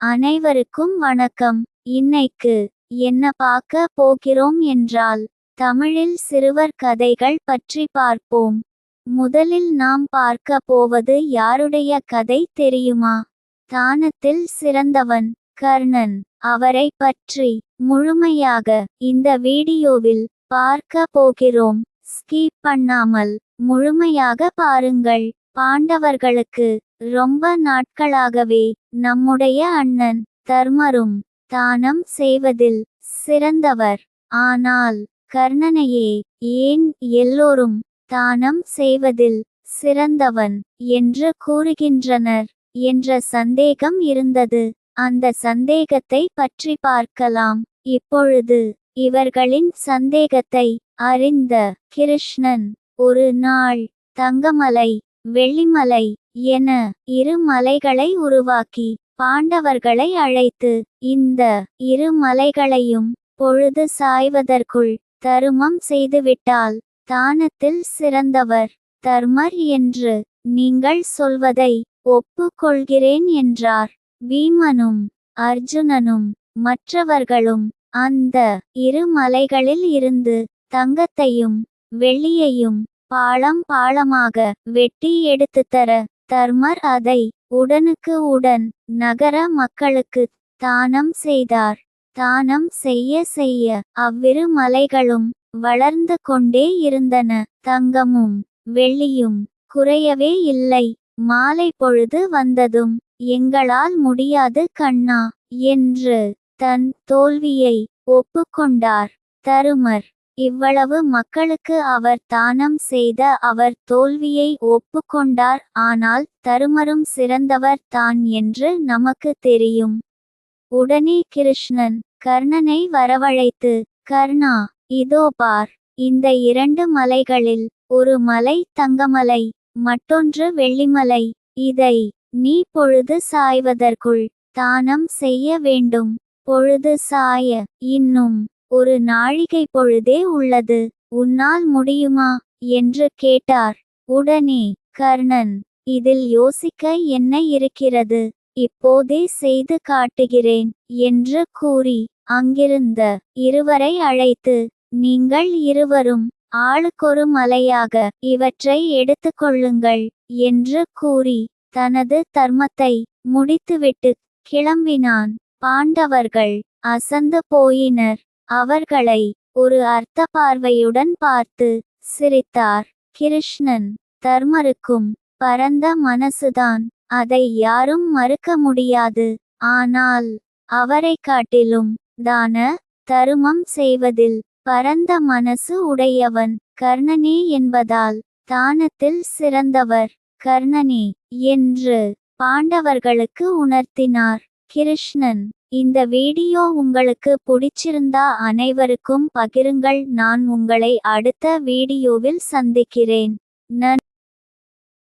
அனைவருக்கும் வணக்கம். இன்னைக்கு என்ன பார்க்க போகிறோம் என்றால் தமிழில் சிறுவர் கதைகள் பற்றி பார்ப்போம். முதலில் நாம் பார்க்க போவது யாருடைய கதை தெரியுமா? தானத்தில் சிறந்தவன் கர்ணன் அவரை பற்றி முழுமையாக இந்த வீடியோவில் பார்க்க போகிறோம். ஸ்கிப் பண்ணாமல் முழுமையாக பாருங்கள். பாண்டவர்களுக்கு ரொம்ப நாட்களாகவே நம்முடைய அண்ணன் தர்மரும் தானம் செய்வதில் சிறந்தவர். ஆனால் கர்ணனையே ஏன் எல்லோரும் தானம் செய்வதில் சிறந்தவன் என்று கூறுகின்றனர் என்ற சந்தேகம் இருந்தது. அந்த சந்தேகத்தை பற்றி பார்க்கலாம். இப்பொழுது இவர்களின் சந்தேகத்தை அறிந்த கிருஷ்ணன் ஒரு நாள் தங்கமலை வெள்ளிமலை என இரு மலைகளை உருவாக்கி பாண்டவர்களை அழைத்து இந்த இரு மலைகளையும் பொழுது சாய்வதற்குள் தருமம் செய்துவிட்டால் தானத்தில் சிறந்தவர் தர்மர் என்று நீங்கள் சொல்வதை ஒப்புக்கொள்கிறேன் என்றார். பீமனும் அர்ஜுனனும் மற்றவர்களும் அந்த இரு மலைகளில் இருந்து தங்கத்தையும் வெள்ளியையும் பாளம் பாளமாக வெட்டி எடுத்து தர. தர்மர் அதை உடனுக்கு உடன் நகர மக்களுக்கு தானம் செய்தார். தானம் செய்ய செய்ய அவ்விரு மலைகளும் வளர்ந்து கொண்டே இருந்தன. தங்கமும் வெள்ளியும் குறையவே இல்லை. மாலை பொழுது வந்ததும் எங்களால் முடியாது கண்ணா என்று தன் தோல்வியை ஒப்புக்கொண்டார். தருமர் இவ்வளவு மக்களுக்கு அவர் தானம் செய்த அவர் தோல்வியை ஒப்புக்கொண்டார் ஆனால் தருமரும் சிறந்தவர் தான் என்று நமக்கு தெரியும். உடனே கிருஷ்ணன் கர்ணனை வரவழைத்து கர்ணா இதோ பார் இந்த இரண்டு மலைகளில் ஒரு மலை தங்கமலை மற்றொன்று வெள்ளிமலை இதை நீ பொழுது சாய்வதற்குள் தானம் செய்ய வேண்டும் பொழுது சாய இன்னும் ஒரு நாழிகை பொழுதே உள்ளது. உன்னால் முடியுமா என்று கேட்டார். உடனே கர்ணன் இதில் யோசிக்க என்ன இருக்கிறது? இப்போதே செய்து காட்டுகிறேன் என்று கூறி அங்கிருந்த இருவரை அழைத்து நீங்கள் இருவரும் ஆளுக்கொரு மலையாக இவற்றை எடுத்துக்கொள்ளுங்கள் என்று கூறி தனது தர்மத்தை முடித்துவிட்டு கிளம்பினான். பாண்டவர்கள் அசந்து போயினர். அவர்களை ஒரு அர்த்த பார்வையுடன் பார்த்து சிரித்தார். கிருஷ்ணன் தர்மருக்கும் பரந்த மனசுதான் அதை யாரும் மறுக்க முடியாது. ஆனால் அவரை காட்டிலும் தான தருமம் செய்வதில் பரந்த மனசு உடையவன் கர்ணனே என்பதால் தானத்தில் சிறந்தவர் கர்ணனே என்று பாண்டவர்களுக்கு உணர்த்தினார். கிருஷ்ணன் இந்த வீடியோ உங்களுக்கு பிடிச்சிருந்தா அனைவருக்கும் பகிருங்கள். நான் உங்களை அடுத்த வீடியோவில் சந்திக்கிறேன். நன்றி.